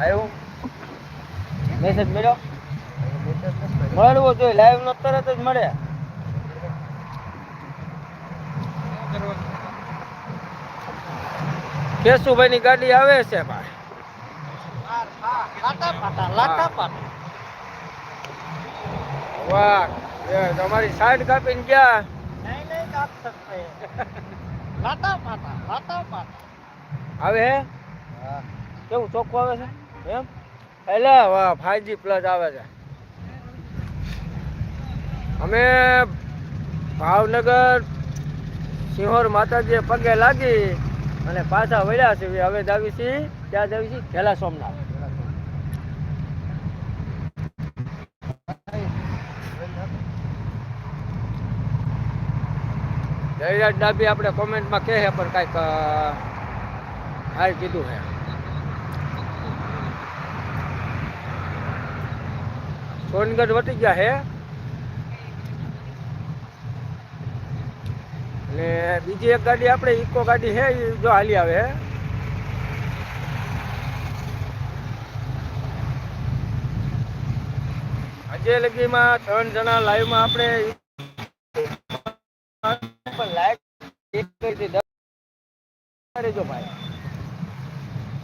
આવ્યું? મેસેજ મળ્યો? મળવો જોઈએ લાઈવ નો તરત જ મળે. કેશુભાઈ ની ગાડી આવે છે ભાઈ. વાહ તમારી સાઈડ કાપીને ગયા. નહીં નહીં કાપ શકતે લાટા પાટા લાટા પાટા. આવે હે. કેવું ચોખ્ખું આવે છે? એમ? એટલે ફાઈવજી પ્લસ આવે છે. અમે ભાવનગર સિંહોર માતાજીએ પગે લાગી અને પાછા વળ્યા છે હવે જાવી છીએ. ત્યાં જાવી છીએ. ઘેલા સોમનાથ. જયરાજ ડાબી આપણે કોમેન્ટમાં કહે પણ કાંઈક હાલ કીધું છે. સોનગઢ વટી ગયા હે અને બીજી એક ગાડી આપણે ઇકો ગાડી હે જો હાલી આવે હે આજે લગીમાં ત્રણ જણા લાઈવમાં આપણે લાઈક કરી. ભાઈ